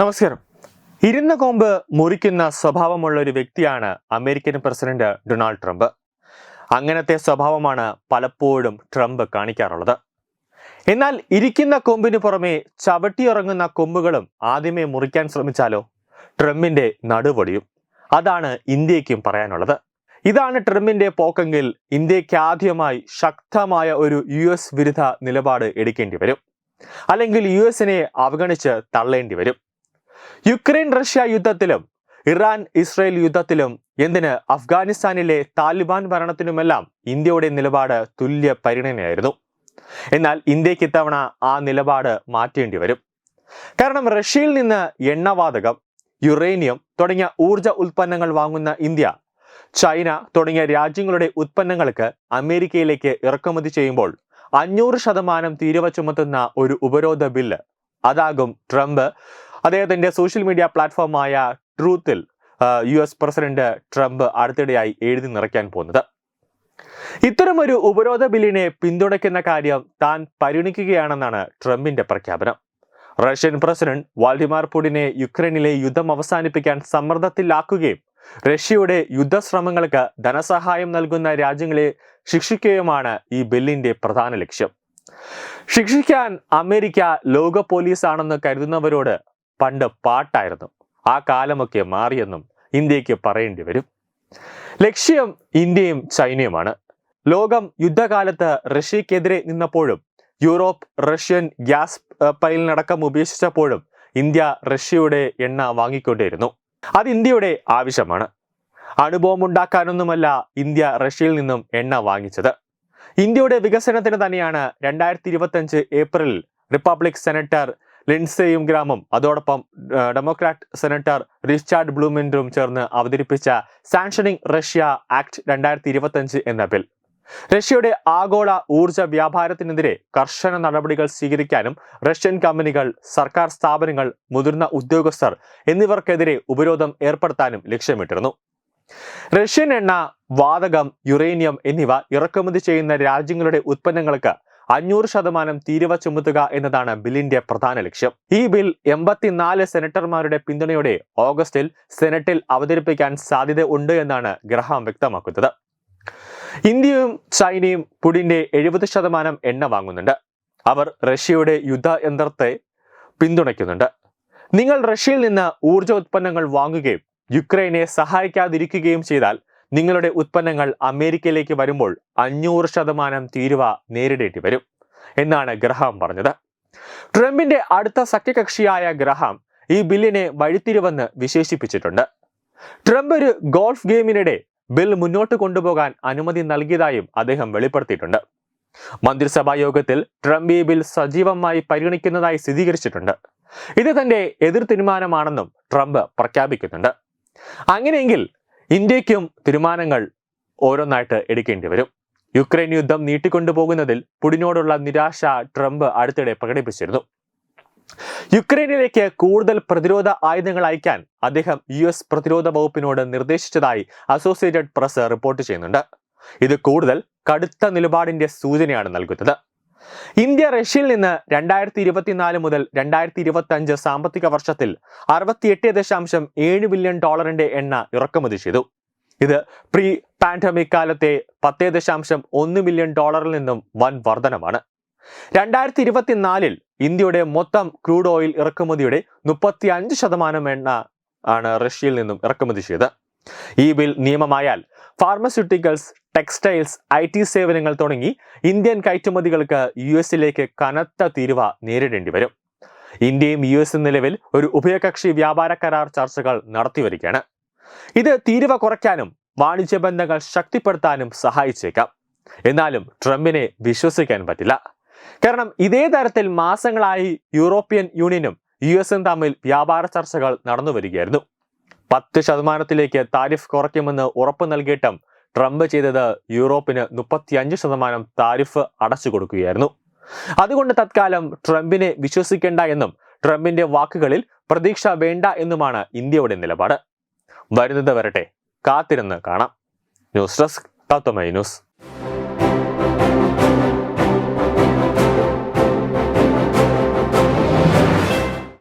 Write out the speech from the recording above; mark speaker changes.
Speaker 1: നമസ്കാരം. ഇരുന്ന കൊമ്പ് മുറിക്കുന്ന സ്വഭാവമുള്ള ഒരു വ്യക്തിയാണ് അമേരിക്കൻ പ്രസിഡന്റ് ഡൊണാൾഡ് ട്രംപ്. അങ്ങനത്തെ സ്വഭാവമാണ് പലപ്പോഴും ട്രംപ് കാണിക്കാറുള്ളത്. എന്നാൽ ഇരിക്കുന്ന കൊമ്പിന് പുറമെ ചവിട്ടിയിറങ്ങുന്ന കൊമ്പുകളും ആദ്യമേ മുറിക്കാൻ ശ്രമിച്ചാലോ? ട്രംപിന്റെ നടുപൊടിയും. അതാണ് ഇന്ത്യക്കും പറയാനുള്ളത്. ഇതാണ് ട്രംപിന്റെ പോക്കെങ്കിൽ ഇന്ത്യയ്ക്ക് ആദ്യമായി ശക്തമായ ഒരു യു എസ് വിരുദ്ധ നിലപാട് എടുക്കേണ്ടി വരും. അല്ലെങ്കിൽ യു എസിനെ അവഗണിച്ച് തള്ളേണ്ടി വരും. യുക്രൈൻ റഷ്യ യുദ്ധത്തിലും ഇറാൻ ഇസ്രയേൽ യുദ്ധത്തിലും എന്തിന് അഫ്ഗാനിസ്ഥാനിലെ താലിബാൻ ഭരണത്തിനുമെല്ലാം ഇന്ത്യയുടെ നിലപാട് തുല്യ പരിഗണനയായിരുന്നു. എന്നാൽ ഇന്ത്യയ്ക്ക് ഇത്തവണ ആ നിലപാട് മാറ്റേണ്ടി വരും. കാരണം റഷ്യയിൽ നിന്ന് എണ്ണവാതകം യുറേനിയം തുടങ്ങിയ ഊർജ ഉൽപ്പന്നങ്ങൾ വാങ്ങുന്ന ഇന്ത്യ ചൈന തുടങ്ങിയ രാജ്യങ്ങളുടെ ഉൽപ്പന്നങ്ങൾക്ക് അമേരിക്കയിലേക്ക് ഇറക്കുമതി ചെയ്യുമ്പോൾ അഞ്ഞൂറ് ശതമാനം തീരുവ ചുമത്തുന്ന ഒരു ഉപരോധ ബില്ല് അതാകും ട്രംപ് അദ്ദേഹത്തിന്റെ സോഷ്യൽ മീഡിയ പ്ലാറ്റ്ഫോമായ ട്രൂത്തിൽ യു എസ് പ്രസിഡന്റ് ട്രംപ് അടുത്തിടെയായി എഴുതി നിറയ്ക്കാൻ പോകുന്നത്. ഇത്തരമൊരു ഉപരോധ ബില്ലിനെ പിന്തുണയ്ക്കുന്ന കാര്യം താൻ പരിഗണിക്കുകയാണെന്നാണ് ട്രംപിന്റെ പ്രഖ്യാപനം. റഷ്യൻ പ്രസിഡന്റ് വാൾഡിമാർ പുടിനെ യുക്രൈനിലെ യുദ്ധം അവസാനിപ്പിക്കാൻ സമ്മർദ്ദത്തിലാക്കുകയും റഷ്യയുടെ യുദ്ധശ്രമങ്ങൾക്ക് ധനസഹായം നൽകുന്ന രാജ്യങ്ങളെ ശിക്ഷിക്കുകയുമാണ് ഈ ബില്ലിന്റെ പ്രധാന ലക്ഷ്യം. ശിക്ഷിക്കാൻ അമേരിക്ക ലോക പോലീസ് ആണെന്ന് കരുതുന്നവരോട് പണ്ട് പാട്ടായിരുന്നു. ആ കാലമൊക്കെ മാറിയെന്നും ഇന്ത്യയ്ക്ക് പറയേണ്ടി വരും. ലക്ഷ്യം ഇന്ത്യയും ചൈനയുമാണ്. ലോകം യുദ്ധകാലത്ത് റഷ്യക്കെതിരെ നിന്നപ്പോഴും യൂറോപ്പ് റഷ്യൻ ഗ്യാസ് പൈലിനടക്കം ഉപേക്ഷിച്ചപ്പോഴും ഇന്ത്യ റഷ്യയുടെ എണ്ണ വാങ്ങിക്കൊണ്ടേയിരുന്നു അത് ഇന്ത്യയുടെ ആവശ്യമാണ്. അണുബോംബുണ്ടാക്കാനൊന്നുമല്ല ഇന്ത്യ റഷ്യയിൽ നിന്നും എണ്ണ വാങ്ങിച്ചത്. ഇന്ത്യയുടെ വികസനത്തിന് തന്നെയാണ് രണ്ടായിരത്തി ഇരുപത്തഞ്ച് ഏപ്രിലിൽ റിപ്പബ്ലിക് സെനറ്റർ ലിൻസെയും ഗ്രാമം അതോടൊപ്പം ഡെമോക്രാറ്റ് സെനറ്റർ റിച്ചാർഡ് ബ്ലൂമിൻഡും ചേർന്ന് അവതരിപ്പിച്ച സാങ്ഷനിങ് റഷ്യ ആക്ട് രണ്ടായിരത്തി ഇരുപത്തഞ്ച് എന്ന ബിൽ. റഷ്യയുടെ ആഗോള ഊർജ വ്യാപാരത്തിനെതിരെ കർശന നടപടികൾ സ്വീകരിക്കാനും റഷ്യൻ കമ്പനികൾ സർക്കാർ സ്ഥാപനങ്ങൾ മുതിർന്ന ഉദ്യോഗസ്ഥർ എന്നിവർക്കെതിരെ ഉപരോധം ഏർപ്പെടുത്താനും ലക്ഷ്യമിട്ടിരുന്നു. റഷ്യൻ എണ്ണ വാതകം യുറേനിയം എന്നിവ ഇറക്കുമതി ചെയ്യുന്ന രാജ്യങ്ങളുടെ ഉത്പന്നങ്ങൾക്ക് അഞ്ഞൂറ് ശതമാനം തീരുവ ചുമത്തുക എന്നതാണ് ബില്ലിന്റെ പ്രധാന ലക്ഷ്യം. ഈ ബിൽ എൺപത്തിനാല് സെനറ്റർമാരുടെ പിന്തുണയോടെ ഓഗസ്റ്റിൽ സെനറ്റിൽ അവതരിപ്പിക്കാൻ സാധ്യത ഉണ്ട് എന്നാണ് ഗ്രഹാം വ്യക്തമാക്കുന്നത്. ഇന്ത്യയും ചൈനയും പുടിന്റെ എഴുപത് ശതമാനം എണ്ണ വാങ്ങുന്നുണ്ട്. അവർ റഷ്യയുടെ യുദ്ധ യന്ത്രത്തെ പിന്തുണയ്ക്കുന്നുണ്ട്. നിങ്ങൾ റഷ്യയിൽ നിന്ന് ഊർജ ഉത്പന്നങ്ങൾ വാങ്ങുകയും യുക്രൈനെ സഹായിക്കാതിരിക്കുകയും ചെയ്താൽ നിങ്ങളുടെ ഉൽപ്പന്നങ്ങൾ അമേരിക്കയിലേക്ക് വരുമ്പോൾ അഞ്ഞൂറ് ശതമാനം തീരുവ നേരിടേണ്ടി വരും എന്നാണ് ഗ്രഹാം പറഞ്ഞത്. ട്രംപിന്റെ അടുത്ത സഖ്യകക്ഷിയായ ഗ്രഹാം ഈ ബില്ലിനെ വഴിത്തിരിവെന്ന് വിശേഷിപ്പിച്ചിട്ടുണ്ട്. ട്രംപ് ഒരു ഗോൾഫ് ഗെയിമിനിടെ ബിൽ മുന്നോട്ട് കൊണ്ടുപോകാൻ അനുമതി നൽകിയതായും അദ്ദേഹം വെളിപ്പെടുത്തിയിട്ടുണ്ട്. മന്ത്രിസഭാ യോഗത്തിൽ ട്രംപ് ഈ ബിൽ സജീവമായി പരിഗണിക്കുന്നതായി സ്ഥിരീകരിച്ചിട്ടുണ്ട്. ഇത് തന്റെ എതിർ തീരുമാനമാണെന്നും ട്രംപ് പ്രഖ്യാപിക്കുന്നുണ്ട്. അങ്ങനെയെങ്കിൽ ഇന്ത്യക്കും തീരുമാനങ്ങൾ ഓരോന്നായിട്ട് എടുക്കേണ്ടി വരും. യുക്രൈൻ യുദ്ധം നീട്ടിക്കൊണ്ടുപോകുന്നതിൽ പുടിനോടുള്ള നിരാശ ട്രംപ് അടുത്തിടെ പ്രകടിപ്പിച്ചിരുന്നു. യുക്രൈനിലേക്ക് കൂടുതൽ പ്രതിരോധ ആയുധങ്ങൾ അയക്കാൻ അദ്ദേഹം യു എസ് പ്രതിരോധ വകുപ്പിനോട് നിർദ്ദേശിച്ചതായി അസോസിയേറ്റഡ് പ്രസ് റിപ്പോർട്ട് ചെയ്യുന്നുണ്ട്. ഇത് കൂടുതൽ കടുത്ത നിലപാടിന്റെ സൂചനയാണ് നൽകുന്നത്. ഇന്ത്യ റഷ്യയിൽ നിന്ന് രണ്ടായിരത്തി ഇരുപത്തിനാല് മുതൽ രണ്ടായിരത്തി ഇരുപത്തി അഞ്ച് സാമ്പത്തിക വർഷത്തിൽ അറുപത്തിയെട്ട് ദശാംശം ഏഴ് ബില്യൺ ഡോളറിന്റെ എണ്ണ ഇറക്കുമതി ചെയ്തു. ഇത് പ്രീ പാൻഡമിക് കാലത്തെ പത്ത് ദശാംശം ഒന്ന് മില്യൺ ഡോളറിൽ നിന്നും വൻ വർധനമാണ്. രണ്ടായിരത്തി ഇരുപത്തിനാലിൽ ഇന്ത്യയുടെ മൊത്തം ക്രൂഡ് ഓയിൽ ഇറക്കുമതിയുടെ മുപ്പത്തി അഞ്ച് ശതമാനം എണ്ണ ആണ് റഷ്യയിൽ നിന്നും ഇറക്കുമതി ചെയ്തത്. ഈ ബിൽ നിയമമായാൽ ഫാർമസ്യൂട്ടിക്കൽസ് ടെക്സ്റ്റൈൽസ് ഐ ടി സേവനങ്ങൾ തുടങ്ങി ഇന്ത്യൻ കയറ്റുമതികൾക്ക് യു എസിലേക്ക് കനത്ത തീരുവ നേരിടേണ്ടി വരും. ഇന്ത്യയും യു എസും നിലവിൽ ഒരു ഉഭയകക്ഷി വ്യാപാര കരാർ ചർച്ചകൾ നടത്തിവരികയാണ് ഇത് തീരുവ കുറയ്ക്കാനും വാണിജ്യ ബന്ധങ്ങൾ ശക്തിപ്പെടുത്താനും സഹായിച്ചേക്കാം. എന്നാലും ട്രംപിനെ വിശ്വസിക്കാൻ പറ്റില്ല. കാരണം ഇതേ തരത്തിൽ മാസങ്ങളായി യൂറോപ്യൻ യൂണിയനും യു എസും തമ്മിൽ വ്യാപാര ചർച്ചകൾ നടന്നു വരികയായിരുന്നു. പത്ത് ശതമാനത്തിലേക്ക് താരിഫ് കുറയ്ക്കുമെന്ന് ഉറപ്പ് നൽകിയിട്ടും ട്രംപ് ചെയ്തത് യൂറോപ്പിന് മുപ്പത്തിയഞ്ച് ശതമാനം താരിഫ് അടച്ചു കൊടുക്കുകയായിരുന്നു. അതുകൊണ്ട് തത്കാലം ട്രംപിനെ വിശ്വസിക്കേണ്ട എന്നും ട്രംപിന്റെ വാക്കുകളിൽ പ്രതീക്ഷ വേണ്ട എന്നുമാണ് ഇന്ത്യയുടെ നിലപാട്. വരുന്നത് വരട്ടെ. കാത്തിരുന്ന് കാണാം. News desk Tatwamayi news.